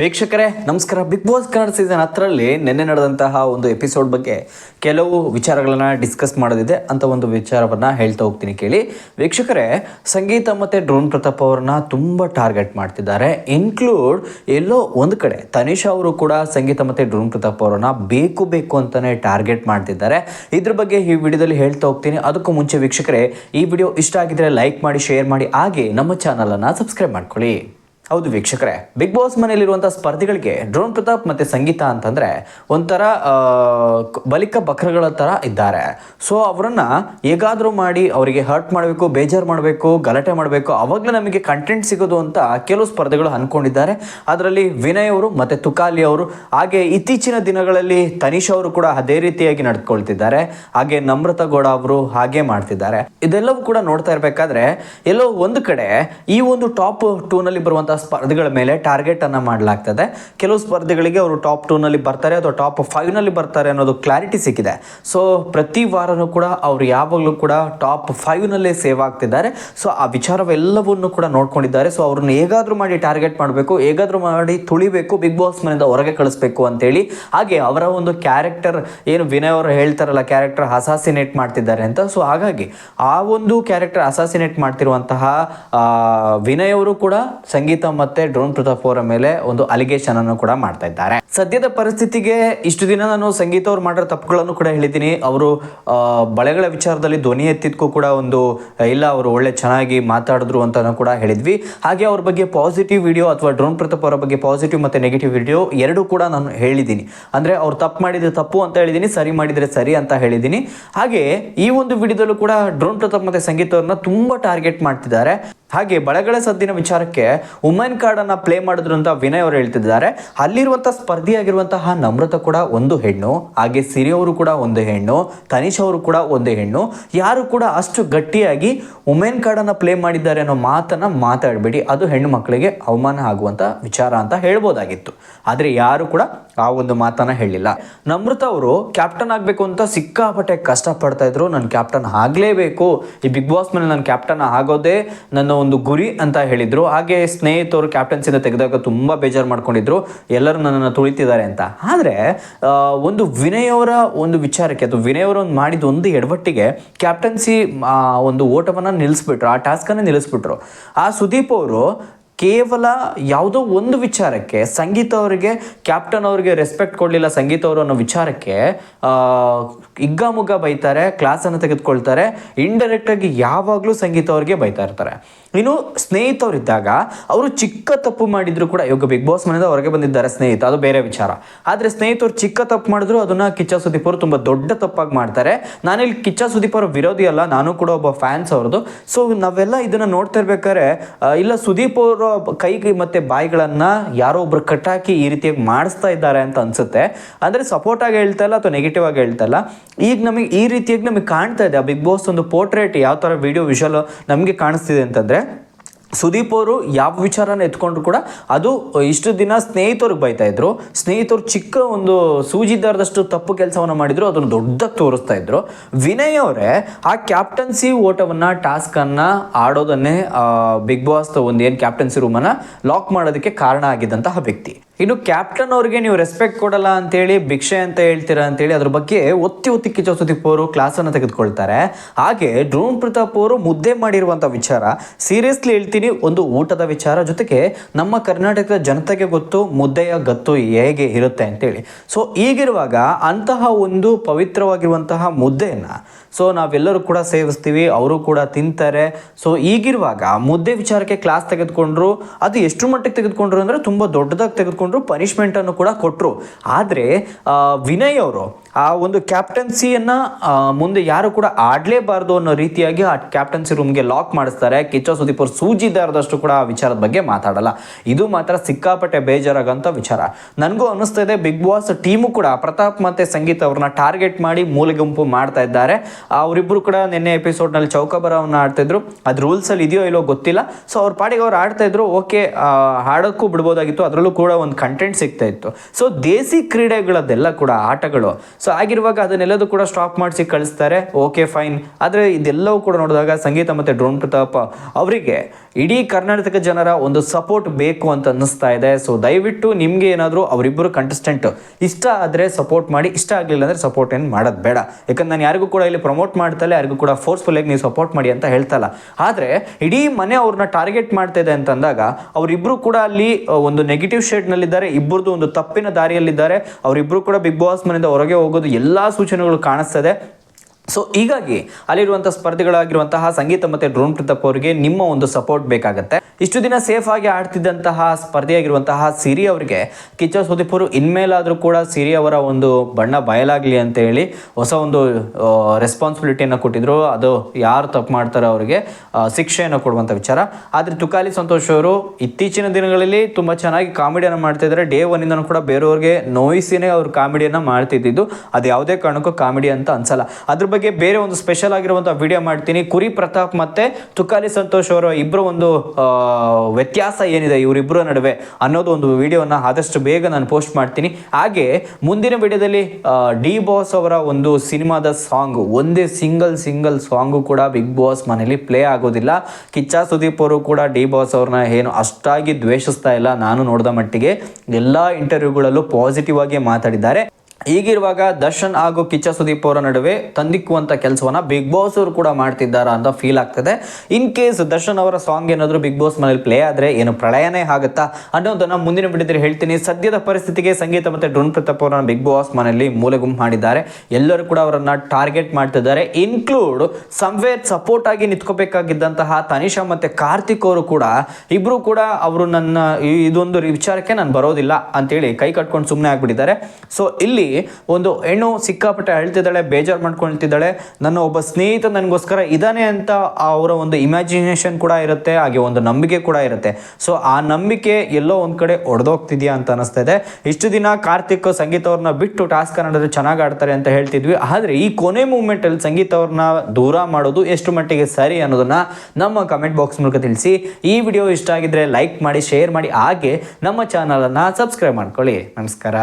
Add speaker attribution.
Speaker 1: ವೀಕ್ಷಕರೇ, ನಮಸ್ಕಾರ. Big boss Kannada season ಹತ್ತರಲ್ಲಿ ನಿನ್ನೆ ನಡೆದಂತಹ ಒಂದು ಎಪಿಸೋಡ್ ಬಗ್ಗೆ ಕೆಲವು ವಿಚಾರಗಳನ್ನು ಡಿಸ್ಕಸ್ ಮಾಡೋದಿದೆ. ಅಂತ ಒಂದು ವಿಚಾರವನ್ನು ಹೇಳ್ತಾ ಹೋಗ್ತೀನಿ ಕೇಳಿ. ವೀಕ್ಷಕರೇ, ಸಂಗೀತ ಮತ್ತೆ ಡ್ರೋನ್ ಪ್ರತಾಪ್ ಅವ್ರನ್ನ ತುಂಬ ಟಾರ್ಗೆಟ್ ಮಾಡ್ತಿದ್ದಾರೆ. ಇನ್ಕ್ಲೂಡ್ ಎಲ್ಲೋ ಒಂದು ಕಡೆ ತನಿಷಾ ಅವರು ಕೂಡ ಸಂಗೀತ ಮತ್ತೆ ಡ್ರೋನ್ ಪ್ರತಾಪ್ ಅವರನ್ನು ಬೇಕು ಬೇಕು ಅಂತಲೇ ಟಾರ್ಗೆಟ್ ಮಾಡ್ತಿದ್ದಾರೆ. ಇದ್ರ ಬಗ್ಗೆ ಈ ವಿಡಿಯೋದಲ್ಲಿ ಹೇಳ್ತಾ ಹೋಗ್ತೀನಿ. ಅದಕ್ಕೂ ಮುಂಚೆ ವೀಕ್ಷಕರೇ, ಈ ವಿಡಿಯೋ ಇಷ್ಟ ಆಗಿದ್ರೆ ಲೈಕ್ ಮಾಡಿ ಶೇರ್ ಮಾಡಿ, ಹಾಗೆ ನಮ್ಮ ಚಾನಲನ್ನು ಸಬ್ಸ್ಕ್ರೈಬ್ ಮಾಡ್ಕೊಳ್ಳಿ. ಹೌದು ವೀಕ್ಷಕರೇ ಬಿಗ್ ಬಾಸ್ ಮನೆಯಲ್ಲಿರುವಂಥ ಸ್ಪರ್ಧಿಗಳಿಗೆ ಡ್ರೋನ್ ಪ್ರತಾಪ್ ಮತ್ತು ಸಂಗೀತ ಅಂತಂದರೆ ಒಂಥರ ಬಲಿಕ ಬಕ್ರಗಳ ಥರ ಇದ್ದಾರೆ. ಸೊ ಅವರನ್ನು ಹೇಗಾದರೂ ಮಾಡಿ ಅವರಿಗೆ ಹರ್ಟ್ ಮಾಡಬೇಕು, ಬೇಜಾರು ಮಾಡಬೇಕು, ಗಲಾಟೆ ಮಾಡಬೇಕು, ಅವಾಗಲೇ ನಮಗೆ ಕಂಟೆಂಟ್ ಸಿಗೋದು ಅಂತ ಕೆಲವು ಸ್ಪರ್ಧೆಗಳು ಅಂದ್ಕೊಂಡಿದ್ದಾರೆ ಅದರಲ್ಲಿ ವಿನಯ್ ಅವರು ಮತ್ತು ತುಕಾಲಿ ಅವರು, ಹಾಗೆ ಇತ್ತೀಚಿನ ದಿನಗಳಲ್ಲಿ ತನಿಷ್ ಅವರು ಕೂಡ ಅದೇ ರೀತಿಯಾಗಿ ನಡ್ಕೊಳ್ತಿದ್ದಾರೆ. ಹಾಗೆ ನಮ್ರತಾ ಗೌಡ ಅವರು ಹಾಗೆ ಮಾಡ್ತಿದ್ದಾರೆ. ಇದೆಲ್ಲವೂ ಕೂಡ ನೋಡ್ತಾ ಇರಬೇಕಾದ್ರೆ, ಎಲ್ಲೋ ಒಂದು ಕಡೆ ಈ ಒಂದು ಟಾಪ್ ಟೂನಲ್ಲಿ ಬರುವಂತಹ ಸ್ಪರ್ಧೆಗಳ ಮೇಲೆ ಟಾರ್ಗೆಟ್ ಅನ್ನ ಮಾಡಲಾಗ್ತದೆ. ಕೆಲವು ಸ್ಪರ್ಧೆಗಳಿಗೆ ಅವರು ಟಾಪ್ ಟೂನಲ್ಲಿ ಬರ್ತಾರೆ, ಅಥವಾ ಟಾಪ್ ಫೈವ್ನಲ್ಲಿ ಬರ್ತಾರೆ ಅನ್ನೋದು ಕ್ಲಾರಿಟಿ ಸಿಕ್ಕಿದೆ. ಸೊ ಪ್ರತಿ ವಾರನೂ ಕೂಡ ಅವರು ಯಾವಾಗಲೂ ಕೂಡ ಟಾಪ್ ಫೈವ್ನಲ್ಲೇ ಸೇವ್ ಆಗ್ತಿದ್ದಾರೆ. ಸೊ ಆ ವಿಚಾರವೆಲ್ಲವನ್ನು ಕೂಡ ನೋಡ್ಕೊಂಡಿದ್ದಾರೆ. ಸೊ ಅವ್ರನ್ನ ಹೇಗಾದ್ರೂ ಮಾಡಿ ಟಾರ್ಗೆಟ್ ಮಾಡಬೇಕು, ಹೇಗಾದ್ರೂ ಮಾಡಿ ತುಳಿಬೇಕು ಬಿಗ್ ಬಾಸ್ ಮನೆಯಿಂದ ಹೊರಗೆ ಕಳಿಸ್ಬೇಕು ಅಂತೇಳಿ ಹಾಗೆ ಅವರ ಒಂದು ಕ್ಯಾರೆಕ್ಟರ್ ಏನು ವಿನಯ್ ಅವರು ಹೇಳ್ತಾರಲ್ಲ ಕ್ಯಾರೆಕ್ಟರ್ ಅಸಾಸಿನೇಟ್ ಮಾಡ್ತಿದ್ದಾರೆ ಅಂತ. ಸೊ ಹಾಗಾಗಿ ಆ ಒಂದು ಕ್ಯಾರೆಕ್ಟರ್ ಅಸಾಸಿನೇಟ್ ಮಾಡ್ತಿರುವಂತಹ ವಿನಯ್ ಅವರು ಕೂಡ ಸಂಗೀತ ಮತ್ತೆ ಡ್ರೋನ್ ಪ್ರತಾಪ್ ಅವರ ಮೇಲೆ ಒಂದು ಅಲಿಗೇಷನ್ ಅನ್ನು ಕೂಡ ಮಾಡ್ತಾ ಇದ್ದಾರೆ. ಸದ್ಯದ ಪರಿಸ್ಥಿತಿಗೆ ಇಷ್ಟು ದಿನ ನಾನು ಸಂಗೀತ ಅವ್ರು ಮಾಡಿರೋ ತಪ್ಪುಗಳನ್ನು ಕೂಡ ಹೇಳಿದ್ದೀನಿ. ಅವರು ಬಳೆಗಳ ವಿಚಾರದಲ್ಲಿ ಧ್ವನಿ ಎತ್ತಿದ್ಕೂ ಕೂಡ ಒಂದು, ಇಲ್ಲ, ಅವರು ಒಳ್ಳೆ ಚೆನ್ನಾಗಿ ಮಾತಾಡಿದ್ರು ಅಂತ ಕೂಡ ಹೇಳಿದ್ವಿ. ಹಾಗೆ ಅವ್ರ ಬಗ್ಗೆ ಪಾಸಿಟಿವ್ ವಿಡಿಯೋ ಅಥವಾ ಡ್ರೋನ್ ಪ್ರತಾಪ್ ಅವರ ಬಗ್ಗೆ ಪಾಸಿಟಿವ್ ಮತ್ತೆ ನೆಗೆಟಿವ್ ವಿಡಿಯೋ ಎರಡೂ ಕೂಡ ನಾನು ಹೇಳಿದ್ದೀನಿ. ಅಂದ್ರೆ ಅವ್ರು ತಪ್ಪು ಮಾಡಿದ್ರೆ ತಪ್ಪು ಅಂತ ಹೇಳಿದ್ದೀನಿ, ಸರಿ ಮಾಡಿದ್ರೆ ಸರಿ ಅಂತ ಹೇಳಿದ್ದೀನಿ. ಹಾಗೆ ಈ ಒಂದು ವಿಡಿಯೋದಲ್ಲೂ ಕೂಡ ಡ್ರೋನ್ ಪ್ರತಾಪ್ ಮತ್ತೆ ಸಂಗೀತ ಅವ್ರನ್ನ ತುಂಬಾ ಟಾರ್ಗೆಟ್ ಮಾಡ್ತಿದ್ದಾರೆ. ಹಾಗೆ ಬಳೆಗಳ ಸದ್ದಿನ ವಿಚಾರಕ್ಕೆ ವುಮೆನ್ ಕಾರ್ಡ್ ಅನ್ನ ಪ್ಲೇ ಮಾಡಿದ್ರು ಅಂತ ವಿನಯ್ ಅವರು ಹೇಳ್ತಿದ್ದಾರೆ. ಅಲ್ಲಿರುವಂತಹ ಸ್ಪರ್ಧಿಯಾಗಿರುವಂತಹ ನಮ್ರತ ಕೂಡ ಒಂದು ಹೆಣ್ಣು, ಹಾಗೆ ಸಿರಿ ಅವರು ಕೂಡ ಒಂದು ಹೆಣ್ಣು, ತನಿಷ್ ಅವರು ಕೂಡ ಒಂದು ಹೆಣ್ಣು. ಯಾರು ಕೂಡ ಅಷ್ಟು ಗಟ್ಟಿಯಾಗಿ ವುಮೆನ್ ಕಾರ್ಡ್ ಅನ್ನ ಪ್ಲೇ ಮಾಡಿದ್ದಾರೆ ಅನ್ನೋ ಮಾತನ್ನ ಮಾತಾಡಬೇಡಿ. ಅದು ಹೆಣ್ಣು ಮಕ್ಕಳಿಗೆ ಅವಮಾನ ಆಗುವಂತ ವಿಚಾರ ಅಂತ ಹೇಳ್ಬೋದಾಗಿತ್ತು. ಆದ್ರೆ ಯಾರು ಕೂಡ ಆ ಒಂದು ಮಾತನ್ನ ಹೇಳಿಲ್ಲ. ನಮೃತ ಅವರು ಕ್ಯಾಪ್ಟನ್ ಆಗಬೇಕು ಅಂತ ಸಿಕ್ಕಾಪಟ್ಟೆ ಕಷ್ಟಪಡ್ತಾ ಇದ್ರು. ನಾನು ಕ್ಯಾಪ್ಟನ್ ಆಗಲೇಬೇಕು. ಈ ಬಿಗ್ ಬಾಸ್ ಮೇಲೆ ನಾನು ಕ್ಯಾಪ್ಟನ್ ಆಗೋದೇ ನನ್ನ ಒಂದು ಗುರಿ ಅಂತ ಹೇಳಿದ್ರು. ಹಾಗೆ ಸ್ನೇಹಿತರು ಕ್ಯಾಪ್ಟನ್ಸಿಂದ ತೆಗೆದಾಗ ತುಂಬಾ ಬೇಜಾರು ಮಾಡ್ಕೊಂಡಿದ್ರು. ಎಲ್ಲರೂ ನನ್ನನ್ನು ತುಳಿತಿದ್ದಾರೆ ಅಂತ. ಆದರೆ ಒಂದು ವಿನಯ್ ಅವರ ಒಂದು ವಿಚಾರಕ್ಕೆ ಅಥವಾ ವಿನಯ್ ಅವರು ಒಂದು ಮಾಡಿದ ಒಂದು ಎಡವಟ್ಟಿಗೆ ಕ್ಯಾಪ್ಟನ್ಸಿ ಒಂದು ಓಟವನ್ನು ನಿಲ್ಲಿಸ್ಬಿಟ್ರು ಆ ಟಾಸ್ಕನ್ನು ನಿಲ್ಲಿಸ್ಬಿಟ್ರು ಆ ಸುದೀಪ್ ಅವರು ಕೇವಲ ಯಾವುದೋ ಒಂದು ವಿಚಾರಕ್ಕೆ ಸಂಗೀತ ಅವರಿಗೆ, ಕ್ಯಾಪ್ಟನ್ ಅವರಿಗೆ ರೆಸ್ಪೆಕ್ಟ್ ಕೊಡಲಿಲ್ಲ ಸಂಗೀತ ಅವರು ಅನ್ನೋ ವಿಚಾರಕ್ಕೆ ಇಗ್ಗಾಮುಗ್ಗ ಬೈತಾರೆ ಕ್ಲಾಸನ್ನು ತೆಗೆದುಕೊಳ್ತಾರೆ ಇಂಡೈರೆಕ್ಟಾಗಿ ಯಾವಾಗಲೂ ಸಂಗೀತ ಅವ್ರಿಗೆ ಬೈತಾ ಇರ್ತಾರೆ. ಇನ್ನು ಸ್ನೇಹಿತವರಿದ್ದಾಗ ಅವರು ಚಿಕ್ಕ ತಪ್ಪು ಮಾಡಿದ್ರು ಕೂಡ, ಇವಾಗ ಬಿಗ್ ಬಾಸ್ ಮನೆಯಿಂದ ಹೊರಗೆ ಬಂದಿದ್ದಾರೆ ಸ್ನೇಹಿತ, ಅದು ಬೇರೆ ವಿಚಾರ. ಆದರೆ ಸ್ನೇಹಿತರು ಚಿಕ್ಕ ತಪ್ಪು ಮಾಡಿದ್ರು, ಅದನ್ನ ಕಿಚ್ಚ ಸುದೀಪ್ ಅವರು ತುಂಬ ದೊಡ್ಡ ತಪ್ಪಾಗಿ ಮಾಡ್ತಾರೆ. ನಾನಿಲ್ಲಿ ಕಿಚ್ಚ ಸುದೀಪ್ ಅವರ ವಿರೋಧಿ ಅಲ್ಲ, ನಾನು ಕೂಡ ಒಬ್ಬ ಫ್ಯಾನ್ಸ್ ಅವ್ರದ್ದು. ಸೊ ನಾವೆಲ್ಲ ಇದನ್ನ ನೋಡ್ತಾ ಇರ್ಬೇಕಾದ್ರೆ ಇಲ್ಲ ಸುದೀಪ್ ಅವರ ಕೈ ಮತ್ತೆ ಬಾಯಿಗಳನ್ನ ಯಾರೋ ಒಬ್ರು ಕಟ್ಟಾಕಿ ಈ ರೀತಿಯಾಗಿ ಮಾಡಿಸ್ತಾ ಇದ್ದಾರೆ ಅಂತ ಅನ್ಸುತ್ತೆ. ಅಂದರೆ ಸಪೋರ್ಟ್ ಆಗಿ ಹೇಳ್ತಾ ಇಲ್ಲ ಅಥವಾ ನೆಗೆಟಿವ್ ಆಗಿ ಹೇಳ್ತಾ ಇಲ್ಲ. ಈಗ ನಮಗೆ ಈ ರೀತಿಯಾಗಿ ನಮಗೆ ಕಾಣ್ತಾ ಇದೆ, ಆ ಬಿಗ್ ಬಾಸ್ ಒಂದು ಪೋರ್ಟ್ರೇಟ್ ಯಾವ ಥರ ವಿಡಿಯೋ ವಿಷಲ್ ನಮಗೆ ಕಾಣಿಸ್ತಿದೆ ಅಂತಂದ್ರೆ ಸುದೀಪ್ ಅವರು ಯಾವ ವಿಚಾರನ ಎತ್ಕೊಂಡ್ರು ಕೂಡ ಅದು ಇಷ್ಟು ದಿನ ಸ್ನೇಹಿತರಿಗೆ ಬೈತಾ ಇದ್ರು. ಸ್ನೇಹಿತರು ಚಿಕ್ಕ ಒಂದು ಸೂಜಿ ದಾರದಷ್ಟು ತಪ್ಪು ಕೆಲಸವನ್ನು ಮಾಡಿದ್ರು, ಅದನ್ನು ದೊಡ್ಡದಾಗಿ ತೋರಿಸ್ತಾ ಇದ್ರು. ವಿನಯ್ ಅವರೇ, ಆ ಕ್ಯಾಪ್ಟನ್ಸಿ ಓಟವನ್ನ, ಟಾಸ್ಕ್ ಅನ್ನ ಆಡೋದನ್ನೇ ಬಿಗ್ ಬಾಸ್ ಒಂದು ಏನು ಕ್ಯಾಪ್ಟನ್ಸಿ ರೂಮನ್ನ ಲಾಕ್ ಮಾಡೋದಕ್ಕೆ ಕಾರಣ ಆಗಿದ್ದಂತಹ ವ್ಯಕ್ತಿ. ಇನ್ನು ಕ್ಯಾಪ್ಟನ್ ಅವ್ರಿಗೆ ನೀವು ರೆಸ್ಪೆಕ್ಟ್ ಕೊಡಲ್ಲ ಅಂತೇಳಿ, ಭಿಕ್ಷೆ ಅಂತ ಹೇಳ್ತೀರಾ ಅಂತೇಳಿ ಅದ್ರ ಬಗ್ಗೆ ಒತ್ತಿ ಒತ್ತಿ ಕಿಚ್ಚ ಸುದೀಪ್ ಅವರು ಕ್ಲಾಸನ್ನು ತೆಗೆದುಕೊಳ್ತಾರೆ. ಹಾಗೆ ಡ್ರೋನ್ ಪ್ರತಾಪ್ ಅವರು ಮುದ್ದೆ ಮಾಡಿರುವಂಥ ವಿಚಾರ. ಸೀರಿಯಸ್ಲಿ ಹೇಳ್ತೀನಿ, ಒಂದು ಊಟದ ವಿಚಾರ. ಜೊತೆಗೆ ನಮ್ಮ ಕರ್ನಾಟಕದ ಜನತೆಗೆ ಗೊತ್ತು ಮುದ್ದೆಯ ಗತ್ತು ಹೇಗೆ ಇರುತ್ತೆ ಅಂತೇಳಿ. ಸೊ ಈಗಿರುವಾಗ ಅಂತಹ ಒಂದು ಪವಿತ್ರವಾಗಿರುವಂತಹ ಮುದ್ದೆಯನ್ನು ಸೊ ನಾವೆಲ್ಲರೂ ಕೂಡ ಸೇವಿಸ್ತೀವಿ, ಅವರು ಕೂಡ ತಿಂತಾರೆ. ಸೊ ಈಗಿರುವಾಗ ಮುದ್ದೆ ವಿಚಾರಕ್ಕೆ ಕ್ಲಾಸ್ ತೆಗೆದುಕೊಂಡ್ರು, ಅದು ಎಷ್ಟು ಮಟ್ಟಿಗೆ ತೆಗೆದುಕೊಂಡ್ರು ಅಂದರೆ ತುಂಬ ದೊಡ್ಡದಾಗಿ ತೆಗೆದುಕೊಂಡ್ರು ಪನಿಷ್ಮೆಂಟನ್ನು ಕೂಡ ಕೊಟ್ಟರು ಆದರೆ ವಿನಯ್ ಅವರು ಆ ಒಂದು ಕ್ಯಾಪ್ಟನ್ಸಿಯನ್ನ ಮುಂದೆ ಯಾರು ಕೂಡ ಆಡಲೇಬಾರ್ದು ಅನ್ನೋ ರೀತಿಯಾಗಿ ಆ ಕ್ಯಾಪ್ಟನ್ಸಿ ರೂಮ್ಗೆ ಲಾಕ್ ಮಾಡಿಸ್ತಾರೆ. ಕಿಚ್ಚ ಸುದೀಪ್ ಅವರು ಸೂಜಿದಾರದಷ್ಟು ಕೂಡ ಆ ವಿಚಾರದ ಬಗ್ಗೆ ಮಾತಾಡಲ್ಲ. ಇದು ಮಾತ್ರ ಸಿಕ್ಕಾಪಟ್ಟೆ ಬೇಜಾರಾಗಂತ ವಿಚಾರ. ನನಗೂ ಅನಿಸ್ತಾ ಇದೆ, ಬಿಗ್ ಬಾಸ್ ಟೀಮು ಕೂಡ ಪ್ರತಾಪ್ ಮತ್ತೆ ಸಂಗೀತ ಅವ್ರನ್ನ ಟಾರ್ಗೆಟ್ ಮಾಡಿ ಮೂಲೆಗುಂಪು ಮಾಡ್ತಾ ಇದ್ದಾರೆ. ಅವರಿಬ್ಬರು ಕೂಡ ನಿನ್ನೆ ಎಪಿಸೋಡ್ನಲ್ಲಿ ಚೌಕಬರವನ್ನು ಆಡ್ತಿದ್ರು ಅದು ರೂಲ್ಸಲ್ಲಿ ಇದೆಯೋ ಇಲ್ಲೋ ಗೊತ್ತಿಲ್ಲ. ಸೊ ಅವ್ರ ಪಾಡಿಗೆ ಅವ್ರು ಆಡ್ತಾ ಇದ್ರು, ಓಕೆ ಹಾಡೋಕ್ಕೂ ಬಿಡ್ಬೋದಾಗಿತ್ತು. ಅದರಲ್ಲೂ ಕೂಡ ಒಂದು ಕಂಟೆಂಟ್ ಸಿಗ್ತಾ ಇತ್ತು. ಸೊ ದೇಸಿ ಕ್ರೀಡೆಗಳದ್ದೆಲ್ಲ ಕೂಡ ಆಟಗಳು. ಸೊ ಆಗಿರುವಾಗ ಅದನ್ನೆಲ್ಲದೂ ಕೂಡ ಸ್ಟಾಪ್ ಮಾಡಿಸಿ ಕಳಿಸ್ತಾರೆ. ಓಕೆ ಫೈನ್ ಆದರೆ ಇದೆಲ್ಲವೂ ಕೂಡ ನೋಡಿದಾಗ ಸಂಗೀತ ಮತ್ತು ಡ್ರೋನ್ ಪ್ರತಾಪ್ ಅವರಿಗೆ ಇಡೀ ಕರ್ನಾಟಕ ಜನರ ಒಂದು ಸಪೋರ್ಟ್ ಬೇಕು ಅಂತ ಅನ್ನಿಸ್ತಾ ಇದೆ. ಸೊ ದಯವಿಟ್ಟು ನಿಮಗೆ ಏನಾದರೂ ಅವರಿಬ್ಬರು ಕಂಟೆಸ್ಟೆಂಟ್ ಇಷ್ಟ ಆದರೆ ಸಪೋರ್ಟ್ ಮಾಡಿ, ಇಷ್ಟ ಆಗಲಿಲ್ಲ ಅಂದರೆ ಸಪೋರ್ಟ್ ಏನು ಮಾಡೋದು ಬೇಡ. ಯಾಕಂದ್ರೆ ನಾನು ಯಾರಿಗೂ ಕೂಡ ಇಲ್ಲಿ ಪ್ರಮೋಟ್ ಮಾಡ್ತಲ್ಲ ಯಾರಿಗೂ ಕೂಡ ಫೋರ್ಸ್ಫುಲ್ ಆಗಿ ನೀವು ಸಪೋರ್ಟ್ ಮಾಡಿ ಅಂತ ಹೇಳ್ತಲ್ಲ ಆದರೆ ಇಡೀ ಮನೆ ಅವ್ರನ್ನ ಟಾರ್ಗೆಟ್ ಮಾಡ್ತಾ ಇದೆ ಅಂತ ಅಂದಾಗ ಅವರಿಬ್ಬರು ಕೂಡ ಅಲ್ಲಿ ಒಂದು ನೆಗೆಟಿವ್ ಶೇಡ್ನಲ್ಲಿದ್ದಾರೆ ಇಬ್ಬರದು ಒಂದು ತಪ್ಪಿನ ದಾರಿಯಲ್ಲಿದ್ದಾರೆ. ಅವರಿಬ್ಬರು ಕೂಡ ಬಿಗ್ ಬಾಸ್ ಮನೆಯಿಂದ ಹೊರಗೆ ಹೋಗೋದು ಎಲ್ಲ ಸೂಚನೆಗಳು ಕಾಣಿಸ್ತದೆ. ಸೊ ಹೀಗಾಗಿ ಅಲ್ಲಿರುವಂಥ ಸ್ಪರ್ಧಿಗಳಾಗಿರುವಂತಹ ಸಂಗೀತ ಮತ್ತು ಡ್ರೋನ್ ಪ್ರತಾಪ್ ಅವರಿಗೆ ನಿಮ್ಮ ಒಂದು ಸಪೋರ್ಟ್ ಬೇಕಾಗುತ್ತೆ. ಇಷ್ಟು ದಿನ ಸೇಫ್ ಆಗಿ ಆಡ್ತಿದ್ದಂತಹ ಸ್ಪರ್ಧೆಯಾಗಿರುವಂತಹ ಸಿರಿ ಅವರಿಗೆ, ಕಿಚ್ಚ ಸುದೀಪ್ ಅವರು ಇನ್ಮೇಲಾದರೂ ಕೂಡ ಸಿರಿ ಅವರ ಒಂದು ಬಣ್ಣ ಬಯಲಾಗಲಿ ಅಂತ ಹೇಳಿ ಹೊಸ ಒಂದು ರೆಸ್ಪಾನ್ಸಿಬಿಲಿಟಿಯನ್ನು ಕೊಟ್ಟಿದ್ರು. ಅದು ಯಾರು ತಪ್ಪು ಮಾಡ್ತಾರೋ ಅವರಿಗೆ ಶಿಕ್ಷೆಯನ್ನು ಕೊಡುವಂಥ ವಿಚಾರ. ಆದರೆ ತುಕಾಲಿ ಸಂತೋಷ್ ಅವರು ಇತ್ತೀಚಿನ ದಿನಗಳಲ್ಲಿ ತುಂಬ ಚೆನ್ನಾಗಿ ಕಾಮಿಡಿಯನ್ನು ಮಾಡ್ತಿದ್ದಾರೆ ಡೇ ಒನ್ನಿಂದನೂ ಕೂಡ ಬೇರೆಯವ್ರಿಗೆ ನೋಯಿಸಿನೇ ಅವರು ಕಾಮಿಡಿಯನ್ನು ಮಾಡ್ತಿದ್ದಿದ್ದು. ಅದು ಯಾವುದೇ ಕಾರಣಕ್ಕೂ ಕಾಮಿಡಿ ಅಂತ ಅನ್ಸಲ್ಲ. ಅದ್ರ ಬೇರೆ ಒಂದು ಸ್ಪೆಷಲ್ ಆಗಿರುವಂಥ ವಿಡಿಯೋ ಮಾಡ್ತೀನಿ. ಕುರಿ ಪ್ರತಾಪ್ ಮತ್ತೆ ತುಕಾಲಿ ಸಂತೋಷ್ ಅವರ ಇಬ್ಬರು ಒಂದು ವ್ಯತ್ಯಾಸ ಏನಿದೆ ಇವರಿಬ್ಬರ ನಡುವೆ ಅನ್ನೋದು ಒಂದು ವಿಡಿಯೋನ ಆದಷ್ಟು ಬೇಗ ನಾನು ಪೋಸ್ಟ್ ಮಾಡ್ತೀನಿ. ಹಾಗೆ ಮುಂದಿನ ವಿಡಿಯೋದಲ್ಲಿ ಡಿ ಬಾಸ್ ಅವರ ಒಂದು ಸಿನಿಮಾದ ಸಾಂಗ್ ಒಂದೇ ಸಿಂಗಲ್ ಸಿಂಗಲ್ ಸಾಂಗು ಕೂಡ ಬಿಗ್ ಬಾಸ್ ಮನೇಲಿ ಪ್ಲೇ ಆಗೋದಿಲ್ಲ. ಕಿಚ್ಚ ಸುದೀಪ್ ಅವರು ಕೂಡ ಡಿ ಬಾಸ್ ಅವ್ರನ್ನ ಏನು ಅಷ್ಟಾಗಿ ದ್ವೇಷಿಸ್ತಾ ಇಲ್ಲ. ನಾನು ನೋಡಿದ ಮಟ್ಟಿಗೆ ಎಲ್ಲ ಇಂಟರ್ವ್ಯೂಗಳಲ್ಲೂ ಪಾಸಿಟಿವ್ ಆಗಿ ಮಾತಾಡಿದ್ದಾರೆ. ಹೀಗಿರುವಾಗ ದರ್ಶನ್ ಹಾಗೂ ಕಿಚ್ಚ ಸುದೀಪ್ ಅವರ ನಡುವೆ ತಂದಿಕ್ಕುವಂಥ ಕೆಲಸವನ್ನ ಬಿಗ್ ಬಾಸ್ ಅವರು ಕೂಡ ಮಾಡ್ತಿದ್ದಾರಾ ಅಂತ ಫೀಲ್ ಆಗ್ತದೆ. ಇನ್ ಕೇಸ್ ದರ್ಶನ್ ಅವರ ಸಾಂಗ್ ಏನಾದರೂ ಬಿಗ್ ಬಾಸ್ ಮನೇಲಿ ಪ್ಲೇ ಆದರೆ ಏನು ಪ್ರಳಯನೇ ಆಗುತ್ತಾ? ಅನ್ನೋದನ್ನ ಮುಂದಿನ ಬಿಡಿದ್ರೆ ಹೇಳ್ತೀನಿ. ಸದ್ಯದ ಪರಿಸ್ಥಿತಿಗೆ ಸಂಗೀತ ಮತ್ತು ಡ್ರೋನ್ ಪ್ರತಾಪ್ ಅವರನ್ನ ಬಿಗ್ ಬಾಸ್ ಮನೆಯಲ್ಲಿ ಮೂಲೆಗುಂಪು ಮಾಡಿದ್ದಾರೆ. ಎಲ್ಲರೂ ಕೂಡ ಅವರನ್ನು ಟಾರ್ಗೆಟ್ ಮಾಡ್ತಿದ್ದಾರೆ. ಇನ್ಕ್ಲೂಡ್ ಸಂವೇರ್ ಸಪೋರ್ಟ್ ಆಗಿ ನಿಂತ್ಕೋಬೇಕಾಗಿದ್ದಂತಹ ತನಿಷಾ ಮತ್ತೆ ಕಾರ್ತಿಕ್ ಅವರು ಕೂಡ, ಇಬ್ರು ಕೂಡ ಅವರು ನನ್ನ ಇದೊಂದು ವಿಚಾರಕ್ಕೆ ನಾನು ಬರೋದಿಲ್ಲ ಅಂತೇಳಿ ಕೈ ಕಟ್ಕೊಂಡು ಸುಮ್ಮನೆ ಆಗಿಬಿಟ್ಟಿದ್ದಾರೆ. ಸೊ ಇಲ್ಲಿ ಒಂದು ಹೆಣ್ಣು ಸಿಕ್ಕಾಪಟ್ಟೆ ಅಳ್ತಿದ್ದಾಳೆ, ಬೇಜಾರು ಮಾಡ್ಕೊಳ್ತಿದ್ದಾಳೆ ನನ್ನ ಒಬ್ಬ ಸ್ನೇಹಿತ ನನಗೋಸ್ಕರ ಇದ್ದಾನೆ ಅಂತ ಅವರ ಒಂದು ಇಮ್ಯಾಜಿನೇಷನ್ ಕೂಡ ಇರುತ್ತೆ, ಹಾಗೆ ಒಂದು ನಂಬಿಕೆ ಕೂಡ ಇರುತ್ತೆ. ಸೊ ಆ ನಂಬಿಕೆ ಎಲ್ಲೋ ಒಂದು ಕಡೆ ಒಡೆದೋಗ್ತಿದ್ಯಾ ಅಂತ ಅನಿಸ್ತಾ ಇದೆ. ಇಷ್ಟು ದಿನ ಕಾರ್ತಿಕ್ ಸಂಗೀತ ಅವ್ರನ್ನ ಬಿಟ್ಟು ಟಾಸ್ಕ್ ಕನ್ನಡದಲ್ಲಿ ಚೆನ್ನಾಗಿ ಆಡ್ತಾರೆ ಅಂತ ಹೇಳ್ತಿದ್ವಿ. ಆದರೆ ಈ ಕೊನೆ ಮೂಮೆಂಟಲ್ಲಿ ಸಂಗೀತ ಅವ್ರನ್ನ ದೂರ ಮಾಡೋದು ಎಷ್ಟು ಮಟ್ಟಿಗೆ ಸರಿ ಅನ್ನೋದನ್ನ ನಮ್ಮ ಕಮೆಂಟ್ ಬಾಕ್ಸ್ ಮೂಲಕ ತಿಳಿಸಿ. ಈ ವಿಡಿಯೋ ಇಷ್ಟ ಆಗಿದ್ರೆ ಲೈಕ್ ಮಾಡಿ ಶೇರ್ ಮಾಡಿ. ಹಾಗೆ ನಮ್ಮ ಚಾನಲನ್ನು ಸಬ್ಸ್ಕ್ರೈಬ್ ಮಾಡ್ಕೊಳ್ಳಿ. ನಮಸ್ಕಾರ.